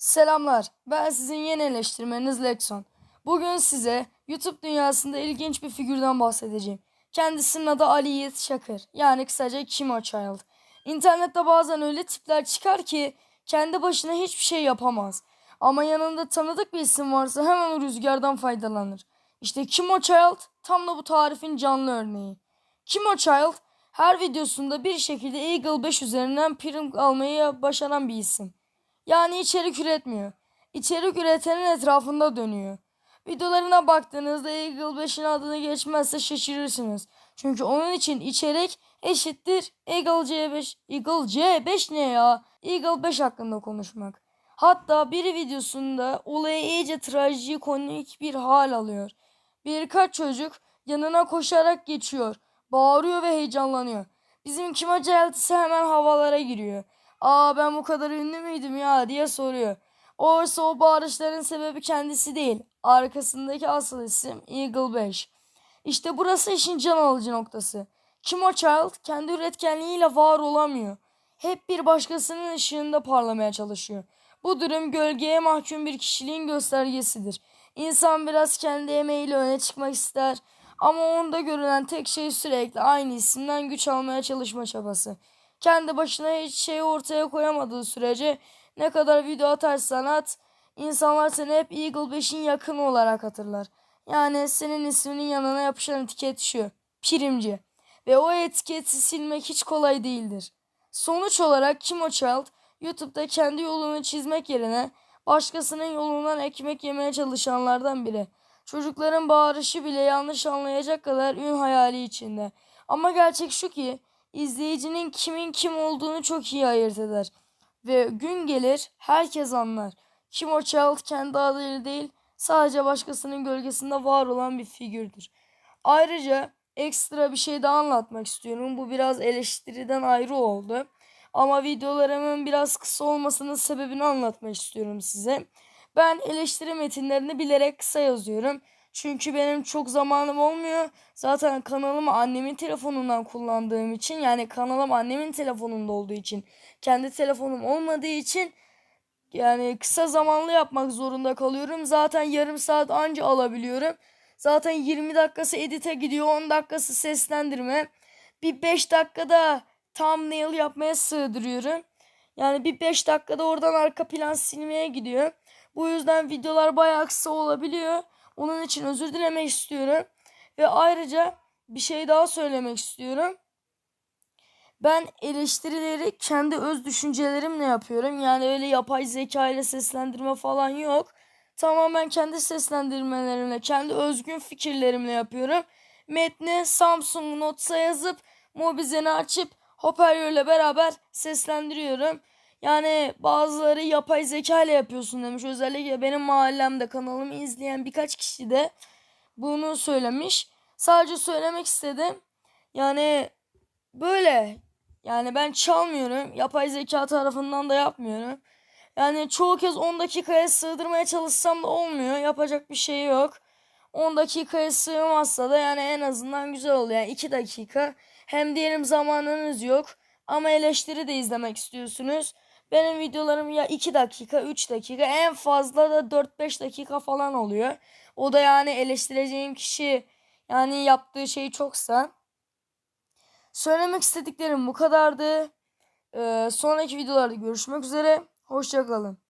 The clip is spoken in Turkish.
Selamlar, ben sizin yeni eleştirmeniz Lexon. Bugün size YouTube dünyasında ilginç bir figürden bahsedeceğim. Kendisinin adı Ali Yiğit Şakır, yani kısaca Kimo Child. İnternette bazen öyle tipler çıkar ki kendi başına hiçbir şey yapamaz. Ama yanında tanıdık bir isim varsa hemen o rüzgardan faydalanır. İşte Kimo Child tam da bu tarifin canlı örneği. Kimo Child her videosunda bir şekilde Eagle 5 üzerinden prim almayı başaran bir isim. Yani içerik üretmiyor. İçerik üretenin etrafında dönüyor. Videolarına baktığınızda Eagle 5'in adını geçmezse şaşırırsınız. Çünkü onun için içerik eşittir Eagle C5. Eagle C5 ne ya? Eagle 5 hakkında konuşmak. Hatta bir videosunda olayı iyice trajikomik bir hal alıyor. Birkaç çocuk yanına koşarak geçiyor. Bağırıyor ve heyecanlanıyor. Bizim kime ise hemen havalara giriyor. Aa ben bu kadar ünlü müydüm ya diye soruyor. Oysa o bağırışların sebebi kendisi değil. Arkasındaki asıl isim Eagle 5. İşte burası işin can alıcı noktası. Kimo Child kendi üretkenliğiyle var olamıyor. Hep bir başkasının ışığında parlamaya çalışıyor. Bu durum gölgeye mahkum bir kişiliğin göstergesidir. İnsan biraz kendi emeğiyle öne çıkmak ister ama onda görülen tek şey sürekli aynı isimden güç almaya çalışma çabası. Kendi başına hiç şey ortaya koyamadığı sürece ne kadar video atarsan at insanlar seni hep Eagle 5'in yakını olarak hatırlar. Yani senin isminin yanına yapışan etiket şu. Primci. Ve o etiketi silmek hiç kolay değildir. Sonuç olarak Kimo Child YouTube'da kendi yolunu çizmek yerine başkasının yolundan ekmek yemeye çalışanlardan biri. Çocukların bağırışı bile yanlış anlayacak kadar ün hayali içinde. Ama gerçek şu ki izleyicinin kimin kim olduğunu çok iyi ayırt eder. Ve gün gelir herkes anlar. Kimo Child kendi adıyla değil sadece başkasının gölgesinde var olan bir figürdür. Ayrıca ekstra bir şey daha anlatmak istiyorum. Bu biraz eleştiriden ayrı oldu. Ama videolarımın biraz kısa olmasının sebebini anlatmak istiyorum size. Ben eleştiri metinlerini bilerek kısa yazıyorum. Çünkü benim çok zamanım olmuyor. Zaten kanalımı annemin telefonundan kullandığım için yani kanalım annemin telefonunda olduğu için kendi telefonum olmadığı için yani kısa zamanlı yapmak zorunda kalıyorum. Zaten yarım saat anca alabiliyorum. Zaten 20 dakikası edite gidiyor. 10 dakikası seslendirme. Bir 5 dakikada thumbnail yapmaya sığdırıyorum. Yani bir 5 dakikada oradan arka plan silmeye gidiyor. Bu yüzden videolar bayağı kısa olabiliyor. Onun için özür dilemek istiyorum. Ve ayrıca bir şey daha söylemek istiyorum. Ben eleştirileri kendi öz düşüncelerimle yapıyorum. Yani öyle yapay zeka ile seslendirme falan yok. Tamamen kendi seslendirmelerimle, kendi özgün fikirlerimle yapıyorum. Metni Samsung Notes'a yazıp Mobizen'i açıp hoparlörle beraber seslendiriyorum. Yani bazıları yapay zeka ile yapıyorsun demiş. Özellikle benim mahallemde kanalımı izleyen birkaç kişi de bunu söylemiş. Sadece söylemek istedim. Yani böyle. Yani ben çalmıyorum. Yapay zeka tarafından da yapmıyorum. Yani çoğu kez 10 dakikaya sığdırmaya çalışsam da olmuyor. Yapacak bir şey yok. 10 dakikaya sığmazsa da yani en azından güzel oluyor. Yani 2 dakika. Hem diyelim zamanınız yok. Ama eleştiri de izlemek istiyorsunuz. Benim videolarım ya 2 dakika, 3 dakika, en fazla da 4-5 dakika falan oluyor. O da yani eleştireceğim kişi yani yaptığı şey çoksa. Söylemek istediklerim bu kadardı. Ee, sonraki videolarda görüşmek üzere. Hoşçakalın.